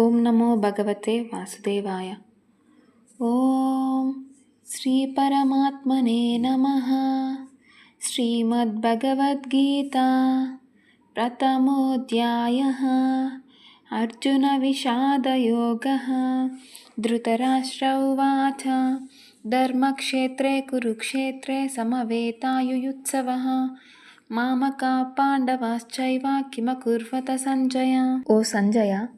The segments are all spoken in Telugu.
ॐ नमो भगवते वासुदेवाय। ॐ श्रीपरमात्मने नमः। श्रीमद्भगवद्गीता प्रथमोऽध्यायः। अर्जुनविषादयोगः। धृतराश्रौवाच धर्मक्षेत्रे कुरुक्षेत्रे समवेतायुयुत्सवः। मामका पाण्डवाश्चैव किमकुर्वत सञ्जय? ओ सञ्जय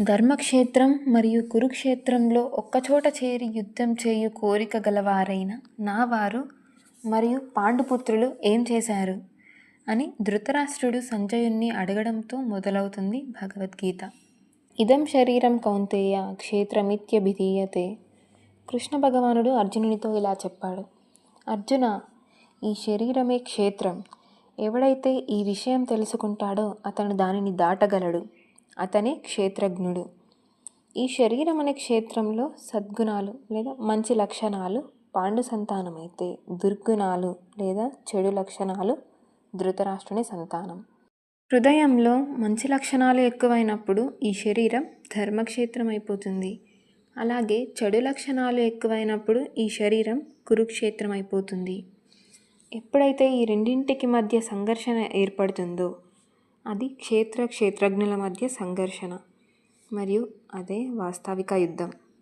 ధర్మక్షేత్రం మరియు కురుక్షేత్రంలో ఒక్కచోట చేరి యుద్ధం చేయు కోరిక గలవారైన నా వారు మరియు పాండుపుత్రులు ఏం చేశారు? అని ధృతరాష్ట్రుడు సంజయుణ్ణి అడగడంతో మొదలవుతుంది భగవద్గీత. ఇదం శరీరం కౌంతేయ క్షేత్రమిత్యభిధీయతే కృష్ణ భగవానుడు అర్జునునితో ఇలా చెప్పాడు. అర్జున ఈ శరీరమే క్షేత్రం. ఎవడైతే ఈ విషయం తెలుసుకుంటాడో అతను దానిని దాటగలడు. అతనే క్షేత్రజ్ఞుడు. ఈ శరీరం అనే క్షేత్రంలో సద్గుణాలు లేదా మంచి లక్షణాలు పాండు సంతానమైతే దుర్గుణాలు లేదా చెడు లక్షణాలు ధృతరాష్ట్రుని సంతానం. హృదయంలో మంచి లక్షణాలు ఎక్కువైనప్పుడు ఈ శరీరం ధర్మక్షేత్రం అయిపోతుంది. అలాగే చెడు లక్షణాలు ఎక్కువైనప్పుడు ఈ శరీరం కురుక్షేత్రం అయిపోతుంది. ఎప్పుడైతే ఈ రెండింటికి మధ్య సంఘర్షణ ఏర్పడుతుందో అది క్షేత్ర క్షేత్రజ్ఞుల మధ్య సంఘర్షణ. మరియు అదే వాస్తవిక యుద్ధం.